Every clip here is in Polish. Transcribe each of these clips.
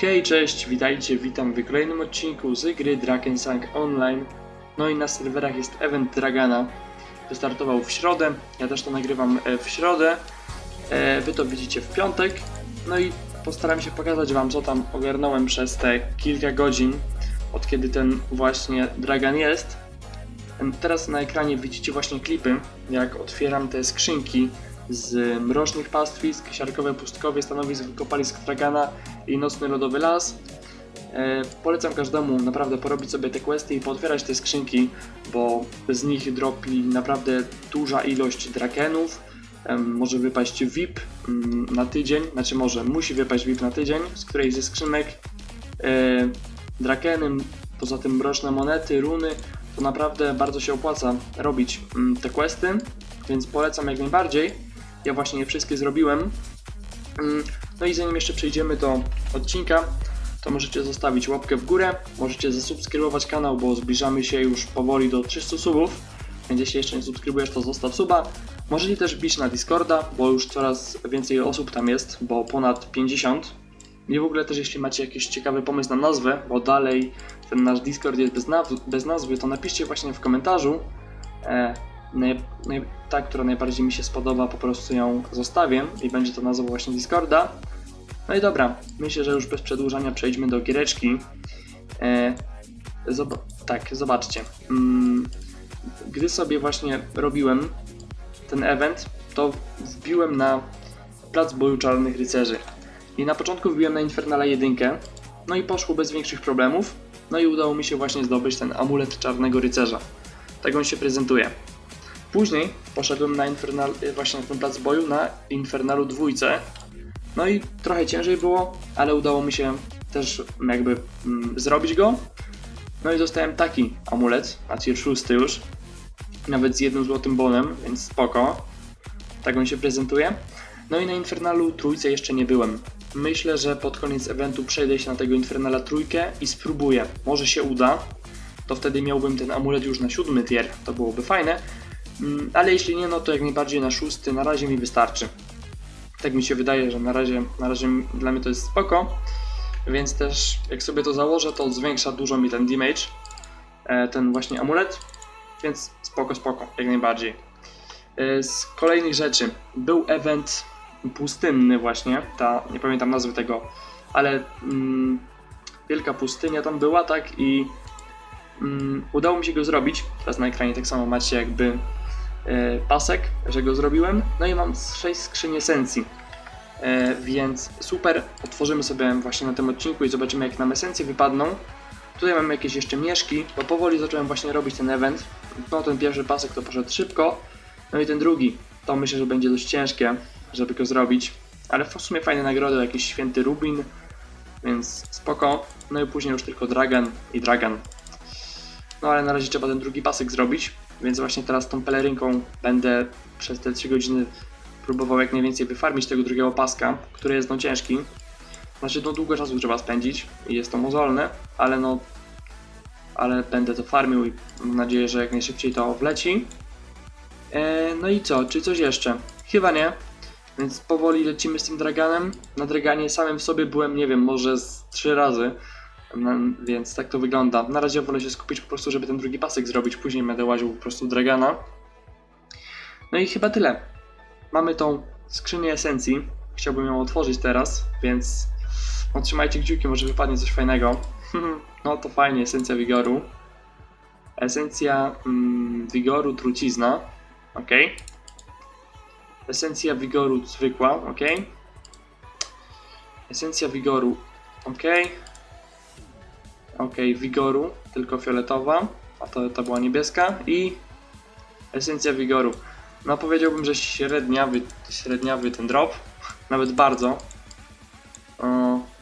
Hej, cześć, witajcie, witam w kolejnym odcinku z gry Drakensang Online. No i na serwerach jest event Dragana. Wystartował w środę, ja też to nagrywam e, w środę. E, Wy to widzicie w piątek. No i postaram się pokazać wam, co tam ogarnąłem przez te kilka godzin, od kiedy ten właśnie Dragan jest. Em, Teraz na ekranie widzicie właśnie klipy, jak otwieram te skrzynki z mrocznych pastwisk, siarkowe pustkowie, stanowisk wykopalisk Dragana i Nocny Lodowy Las. E, polecam każdemu naprawdę porobić sobie te questy i pootwierać te skrzynki, bo z nich dropi naprawdę duża ilość drakenów. Em, może wypaść VIP mm, na tydzień, znaczy może musi wypaść VIP na tydzień, z której ze skrzynek e, drakeny, poza tym mroczne monety, runy, to naprawdę bardzo się opłaca robić mm, te questy, więc polecam jak najbardziej. Ja właśnie je wszystkie zrobiłem. Mm, No i zanim jeszcze przejdziemy do odcinka, to możecie zostawić łapkę w górę, możecie zasubskrybować kanał, bo zbliżamy się już powoli do 300 subów, więc jeśli jeszcze nie subskrybujesz, to zostaw suba. Możecie też bić na Discorda, bo już coraz więcej osób tam jest, bo ponad 50. I w ogóle też jeśli macie jakiś ciekawy pomysł na nazwę, bo dalej ten nasz Discord jest bez, bez nazwy, to napiszcie właśnie w komentarzu. E, naj, naj, ta, która najbardziej mi się spodoba, po prostu ją zostawię i będzie to nazwa właśnie Discorda. No i dobra, myślę, że już bez przedłużania przejdźmy do giereczki. E, zob- tak, zobaczcie. Mm, gdy sobie właśnie robiłem ten event, to wbiłem na plac boju czarnych rycerzy. I na początku wbiłem na Infernala 1, no i poszło bez większych problemów. No i udało mi się właśnie zdobyć ten amulet czarnego rycerza. Tak on się prezentuje. Później poszedłem na Infernal, y, właśnie na ten plac boju na Infernalu dwójce. No i trochę ciężej było, ale udało mi się też jakby mm, zrobić go. No i dostałem taki amulet, a tier 6 już. Nawet z jednym złotym bonem, więc spoko. Tak on się prezentuje. No i na Infernalu trójce jeszcze nie byłem. Myślę, że pod koniec eventu przejdę się na tego Infernala trójkę i spróbuję. Może się uda. To wtedy miałbym ten amulet już na siódmy tier. To byłoby fajne. Mm, Ale jeśli nie, no to jak najbardziej na szósty. Na razie mi wystarczy. Tak mi się wydaje, że na razie, na razie dla mnie to jest spoko. Więc też jak sobie to założę, to zwiększa dużo mi ten damage. e, Ten właśnie amulet. Więc spoko, spoko, jak najbardziej. E, Z kolejnych rzeczy był event pustynny właśnie, ta, nie pamiętam nazwy tego, ale mm, wielka pustynia tam była, tak i mm, udało mi się go zrobić. Teraz na ekranie tak samo macie jakby pasek, że go zrobiłem. No i mam 6 skrzyń esencji. E, więc super, otworzymy sobie właśnie na tym odcinku i zobaczymy jak nam esencje wypadną. Tutaj mam jakieś jeszcze mieszki, bo powoli zacząłem właśnie robić ten event. No ten pierwszy pasek to poszedł szybko, no i ten drugi to myślę, że będzie dość ciężkie, żeby go zrobić. Ale w sumie fajne nagrody, jakiś święty Rubin, więc spoko. No i później już tylko Dragan i Dragan. No ale na razie trzeba ten drugi pasek zrobić, więc właśnie teraz tą pelerynką będę przez te 3 godziny próbował jak najwięcej wyfarmić tego drugiego paska, który jest no ciężki. Znaczy no długo czasu trzeba spędzić i jest to mozolne, ale no ale będę to farmił i mam nadzieję, że jak najszybciej to wleci. E, no i co, czy coś jeszcze? Chyba nie. Więc powoli lecimy z tym Draganem. Na Draganie samym w sobie byłem, nie wiem, może z trzy razy. No, więc tak to wygląda. Na razie wolę się skupić po prostu, żeby ten drugi pasek zrobić. Później będę łaził po prostu Dragana. No i chyba tyle. Mamy tą skrzynię esencji. Chciałbym ją otworzyć teraz, więc no, trzymajcie kciuki, może wypadnie coś fajnego. no to fajnie, esencja wigoru. Esencja mm, wigoru trucizna. Ok. Esencja wigoru zwykła. Ok. Esencja wigoru. Ok. Ok, wigoru, tylko fioletowa. A to, to była niebieska. I esencja wigoru. No powiedziałbym, że średniawy, średniawy ten drop. Nawet bardzo.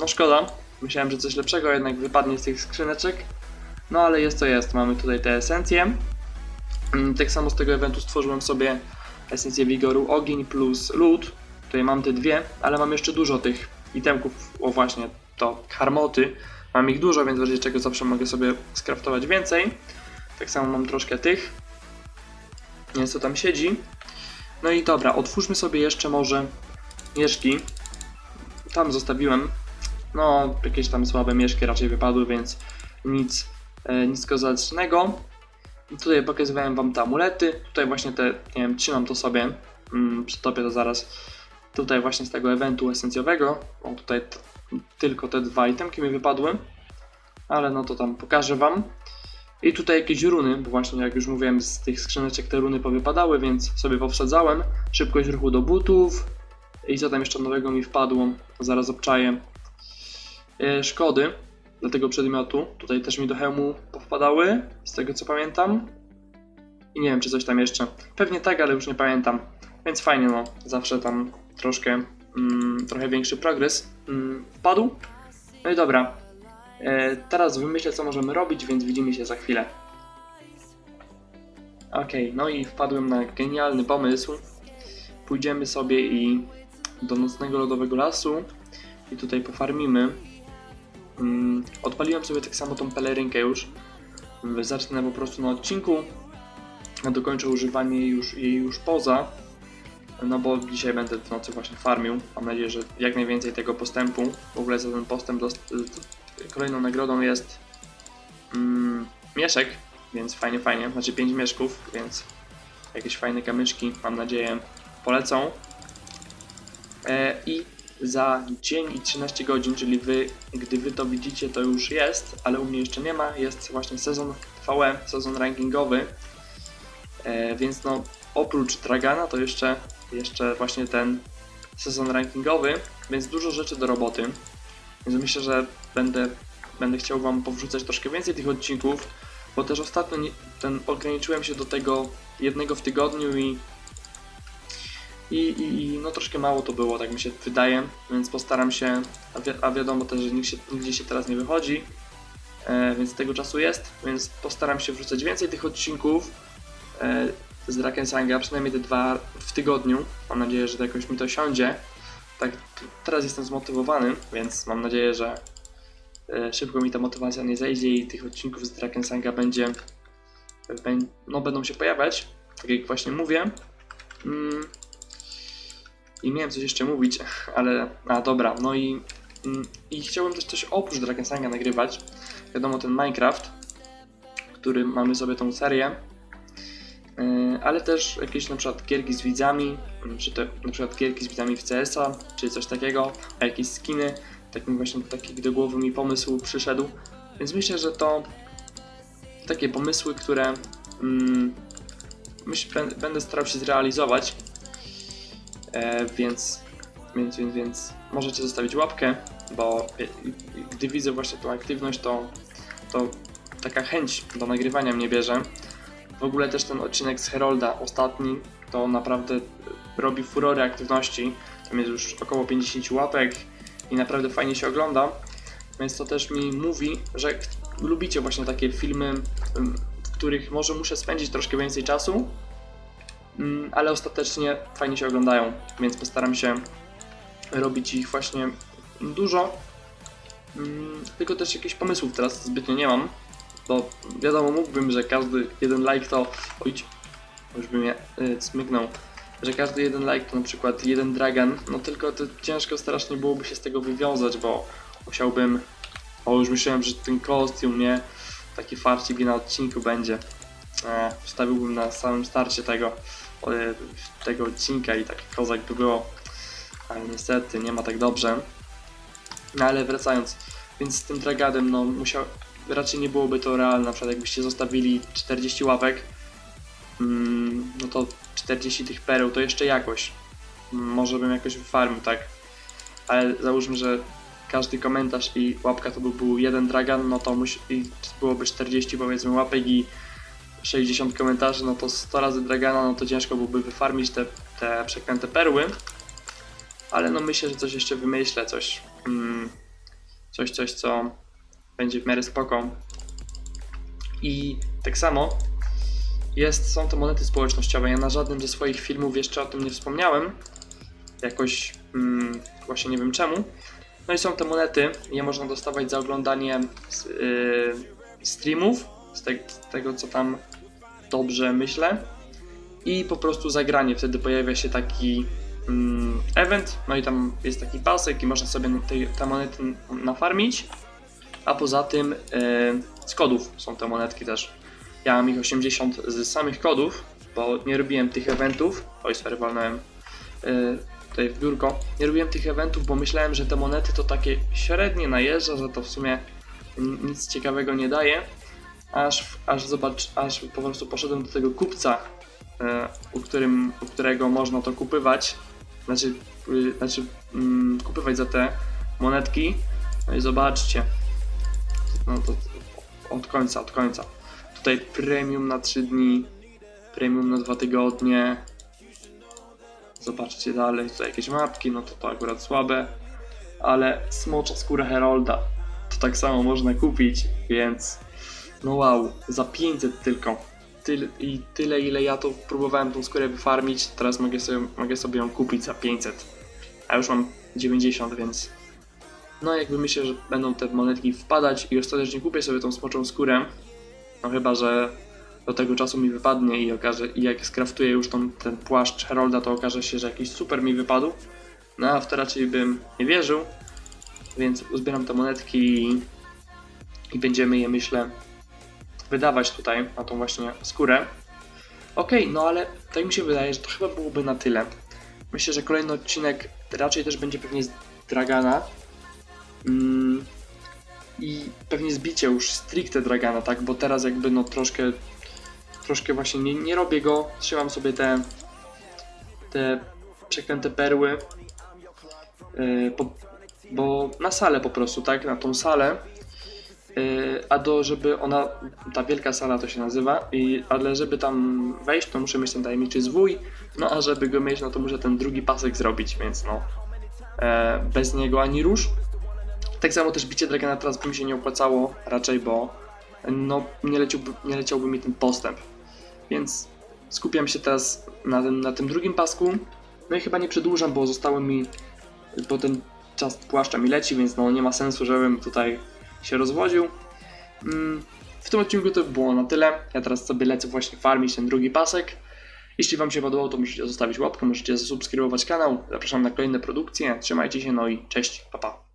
No szkoda. Myślałem, że coś lepszego jednak wypadnie z tych skrzyneczek. No ale jest to jest. Mamy tutaj te esencje. Mm, Tak samo z tego eventu stworzyłem sobie esencję wigoru ogień plus lód. Tutaj mam te dwie, ale mam jeszcze dużo tych itemków. O właśnie, to harmoty. Mam ich dużo, więc w razie czego zawsze mogę sobie skraftować więcej. Tak samo mam troszkę tych. Więc co tam siedzi. No i dobra, otwórzmy sobie jeszcze może mieszki. Tam zostawiłem No, jakieś tam słabe mieszki raczej wypadły, więc nic, e, nic. Tutaj pokazywałem wam te amulety. Tutaj właśnie te, nie wiem, trzymam to sobie. Mm, przytopię to zaraz. Tutaj właśnie z tego eventu esencjowego. O, tutaj tylko te dwa itemki mi wypadły. Ale no to tam pokażę wam. I tutaj jakieś runy, bo właśnie jak już mówiłem, z tych skrzyneczek te runy powypadały, więc sobie powsadzałem. Szybkość ruchu do butów. I co tam jeszcze nowego mi wpadło? Zaraz obczaję. E, szkody dla tego przedmiotu. Tutaj też mi do hełmu powpadały, z tego co pamiętam. I nie wiem, czy coś tam jeszcze. Pewnie tak, ale już nie pamiętam. Więc fajnie, no. Zawsze tam troszkę, trochę większy progres mm, wpadł. No i dobra. E, teraz wymyślę, co możemy robić, więc widzimy się za chwilę. Okej, no i wpadłem na genialny pomysł. Pójdziemy sobie i do nocnego lodowego lasu i tutaj pofarmimy. Mm, odpaliłem sobie tak samo tą pelerynkę już. Mm, Zacznę po prostu na odcinku, a dokończę używanie już, jej już poza. No bo dzisiaj będę w nocy właśnie farmił. Mam nadzieję, że jak najwięcej tego postępu. W ogóle za ten postęp kolejną nagrodą jest mm, mieszek, więc fajnie, fajnie. Znaczy 5 mieszków, więc jakieś fajne kamyczki, mam nadzieję, polecą. E, I za dzień i 13 godzin, czyli wy, gdy wy to widzicie, to już jest, ale u mnie jeszcze nie ma. Jest właśnie sezon VE, sezon rankingowy. E, więc no, oprócz Dragana, to jeszcze, jeszcze właśnie ten sezon rankingowy, więc dużo rzeczy do roboty. Więc myślę, że będę, będę chciał Wam powrzucać troszkę więcej tych odcinków, bo też ostatnio ten, ograniczyłem się do tego jednego w tygodniu i i, i, I no troszkę mało to było, tak mi się wydaje, więc postaram się, a, wi a wiadomo też, że się, nigdzie się teraz nie wychodzi, e, więc tego czasu jest, więc postaram się wrzucać więcej tych odcinków e, z Drakensanga, przynajmniej te dwa w tygodniu. Mam nadzieję, że to jakoś mi to siądzie. Tak, teraz jestem zmotywowany, więc mam nadzieję, że e, szybko mi ta motywacja nie zejdzie i tych odcinków z Drakensanga będzie, bę- no będą się pojawiać, tak jak właśnie mówię. Mm. I miałem coś jeszcze mówić, ale. A dobra, no i. mm, I chciałbym też coś oprócz Drakensanga nagrywać. Wiadomo, ten Minecraft, który mamy sobie tą serię. Yy, Ale też jakieś na przykład gierki z widzami, mm, czy to na przykład gierki z widzami w CS-a, czy coś takiego, a jakieś skiny. Tak mi właśnie taki do głowy mi pomysł przyszedł. Więc myślę, że to takie pomysły, które mm, myślę, bę- będę starał się zrealizować. E, więc, więc, więc, więc możecie zostawić łapkę, bo e, e, gdy widzę właśnie tą aktywność, to, to taka chęć do nagrywania mnie bierze. W ogóle też ten odcinek z Herolda, ostatni, to naprawdę robi furory aktywności. Tam jest już około 50 łapek i naprawdę fajnie się ogląda. Więc to też mi mówi, że lubicie właśnie takie filmy, w których może muszę spędzić troszkę więcej czasu, Mm, ale ostatecznie fajnie się oglądają, więc postaram się robić ich właśnie dużo. Mm, Tylko też jakichś pomysłów teraz zbytnio nie mam, bo wiadomo mógłbym, że każdy jeden like to... Oj, już by mnie y, smyknął. Że każdy jeden like to na przykład jeden dragan, no tylko to ciężko strasznie byłoby się z tego wywiązać, bo musiałbym... O, już myślałem, że ten kostium, nie? Taki farcik na odcinku będzie. E, wstawiłbym na samym starcie tego, e, tego odcinka i taki kozak by było. Ale niestety nie ma tak dobrze. No ale wracając, więc z tym Dragadem, no musiał, raczej nie byłoby to realne, na przykład jakbyście zostawili 40 łapek, mm, no to 40 tych pereł to jeszcze jakoś. Mm, Może bym jakoś wyfarmił, tak? Ale załóżmy, że każdy komentarz i łapka to by był jeden Dragan, no to musi, byłoby 40 powiedzmy łapek i 60 komentarzy, no to 100 razy Dragana, no to ciężko byłoby wyfarmić te, te przeklęte perły. Ale no myślę, że coś jeszcze wymyślę, coś, mm, coś, coś, co będzie w miarę spoko. I tak samo jest, są to monety społecznościowe. Ja na żadnym ze swoich filmów jeszcze o tym nie wspomniałem. Jakoś mm, właśnie nie wiem czemu. No i są te monety, je można dostawać za oglądanie yy, streamów, z, te, z tego co tam dobrze myślę. I po prostu zagranie, wtedy pojawia się taki mm, event, no i tam jest taki pasek i można sobie tej, te monety nafarmić. A poza tym e, z kodów są te monetki też. Ja mam ich 80 z samych kodów, bo nie robiłem tych eventów. Oj, sorry, walnąłem e, tutaj w biurko. Nie robiłem tych eventów, bo myślałem, że te monety to takie średnie najeżdża, że to w sumie nic ciekawego nie daje. Aż, aż zobacz, aż po prostu poszedłem do tego kupca, e, u, którym, u którego można to kupywać. Znaczy, y, znaczy mm, kupywać za te monetki. No i zobaczcie. No to od końca, od końca. Tutaj premium na 3 dni, premium na 2 tygodnie. Zobaczcie dalej, tutaj jakieś mapki, no to to akurat słabe. Ale smocza skóra Herolda to tak samo można kupić, więc no wow, za 500 tylko. I tyle ile ja to próbowałem tą skórę wyfarmić, teraz mogę sobie, mogę sobie ją kupić za 500. A już mam 90, więc no jakby myślę, że będą te monetki wpadać i ostatecznie kupię sobie tą smoczą skórę. No chyba, że do tego czasu mi wypadnie i okaże, i jak skraftuję już tą, ten płaszcz Herolda, to okaże się, że jakiś super mi wypadł. No a w to raczej bym nie wierzył, więc uzbieram te monetki i, i będziemy je myślę wydawać tutaj na tą właśnie skórę. Okej, no ale tak mi się wydaje, że to chyba byłoby na tyle. Myślę, że kolejny odcinek raczej też będzie pewnie z Dragana. Mm, I pewnie zbicie już stricte Dragana, tak? Bo teraz jakby no troszkę troszkę właśnie nie, nie robię go. Trzymam sobie te te przeklęte perły. Yy, po, bo na salę po prostu, tak? Na tą salę. Yy, a do, żeby ona, ta wielka sala to się nazywa, i, ale żeby tam wejść, to muszę mieć ten tajemniczy zwój, no a żeby go mieć, no to muszę ten drugi pasek zrobić, więc no, e, bez niego ani rusz. Tak samo też bicie Dragona teraz by mi się nie opłacało raczej, bo no, nie, leciałby, nie leciałby mi ten postęp. Więc skupiam się teraz na tym, na tym drugim pasku. No i chyba nie przedłużam, bo zostało mi, bo ten czas płaszcza mi leci, więc no nie ma sensu, żebym tutaj się rozwodził. Mm, W tym odcinku to było na tyle. Ja teraz sobie lecę właśnie farmić ten drugi pasek. Jeśli Wam się podobało, to możecie zostawić łapkę, możecie zasubskrybować kanał. Zapraszam na kolejne produkcje. Trzymajcie się, no i cześć, pa pa.